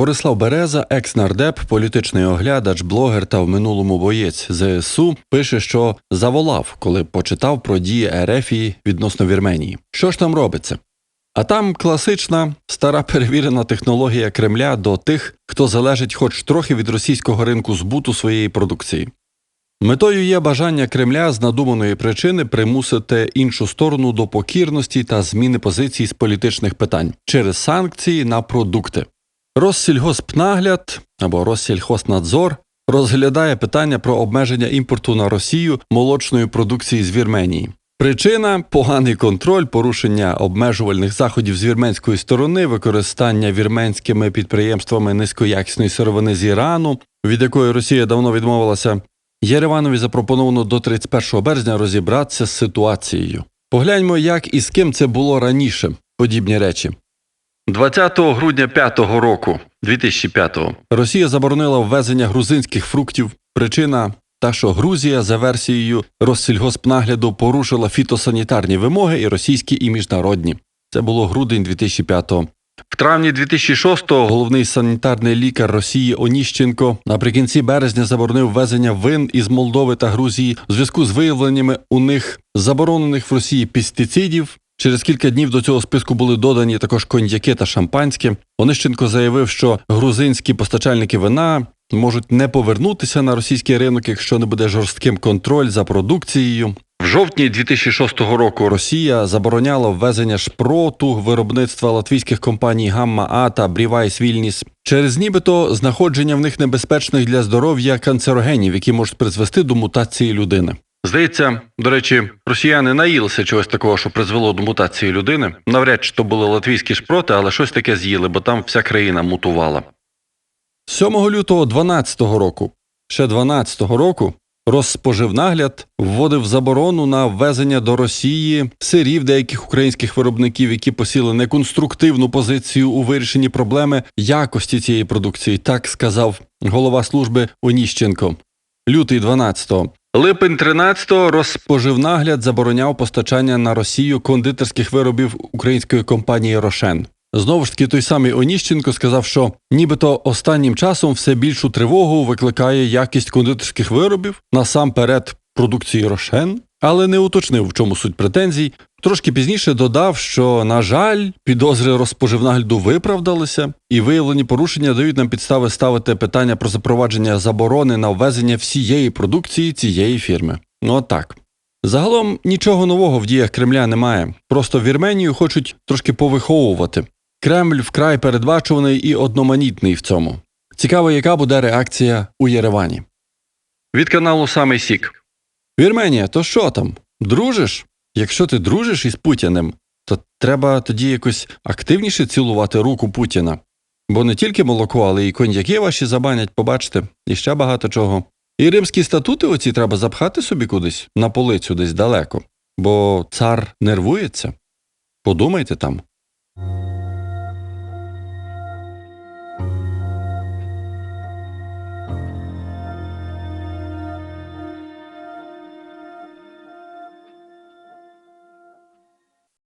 Борислав Береза, екс-нардеп, політичний оглядач, блогер та в минулому боєць ЗСУ, пише, що заволав, коли почитав про дії Ерефії відносно Вірменії. Що ж там робиться? А там класична стара перевірена технологія Кремля до тих, хто залежить хоч трохи від російського ринку збуту своєї продукції. Метою є бажання Кремля з надуманої причини примусити іншу сторону до покірності та зміни позицій з політичних питань через санкції на продукти. Россільгоспнагляд або Россільхознадзор розглядає питання про обмеження імпорту на Росію молочної продукції з Вірменії. Причина поганий контроль, порушення обмежувальних заходів з вірменської сторони, використання вірменськими підприємствами низькоякісної сировини з Ірану, від якої Росія давно відмовилася. Єреванові запропоновано до 31 березня розібратися з ситуацією. Погляньмо, як і з ким це було раніше, подібні речі. 20 грудня 5 року, 2005-го, Росія заборонила ввезення грузинських фруктів. Причина та, що Грузія за версією Россільгоспнагляду порушила фітосанітарні вимоги і російські, і міжнародні. Це було грудень 2005-го. В травні 2006-го головний санітарний лікар Росії Оніщенко наприкінці березня заборонив ввезення вин із Молдови та Грузії у зв'язку з виявленнями у них заборонених в Росії пестицидів. Через кілька днів до цього списку були додані також коньяки та шампанське. Оніщенко заявив, що грузинські постачальники вина можуть не повернутися на російський ринок, якщо не буде жорстким контроль за продукцією. В жовтні 2006 року Росія забороняла ввезення шпроту виробництва латвійських компаній Гамма А та Брівайс Вільніс через нібито знаходження в них небезпечних для здоров'я канцерогенів, які можуть призвести до мутації людини. Здається, до речі, росіяни наїлися чогось такого, що призвело до мутації людини. Навряд чи то були латвійські шпроти, але щось таке з'їли, бо там вся країна мутувала. 7 лютого 12 року, ще 12 року, Розспоживнагляд вводив заборону на ввезення до Росії сирів деяких українських виробників, які посіли неконструктивну позицію у вирішенні проблеми якості цієї продукції, так сказав голова служби Оніщенко. Лютий 12-го. Липень 13-го розпоживнагляд забороняв постачання на Росію кондитерських виробів української компанії Рошен. Знову ж таки, той самий Оніщенко сказав, що нібито останнім часом все більшу тривогу викликає якість кондитерських виробів насамперед продукції Рошен, але не уточнив, в чому суть претензій. Трошки пізніше додав, що, на жаль, підозри розпоживнагляду виправдалися, і виявлені порушення дають нам підстави ставити питання про запровадження заборони на ввезення всієї продукції цієї фірми. Ну от так. Загалом нічого нового в діях Кремля немає. Просто Вірменію хочуть трошки повиховувати. Кремль вкрай передбачуваний і одноманітний в цьому. Цікаво, яка буде реакція у Єревані. Від каналу Самий Сік. Вірменія, то що там? Дружиш? Якщо ти дружиш із Путіним, то треба тоді якось активніше цілувати руку Путіна. Бо не тільки молоко, але й коньяки ваші забанять, побачите, і ще багато чого. І римські статути оці треба запхати собі кудись на полицю десь далеко, бо цар нервується. Подумайте там.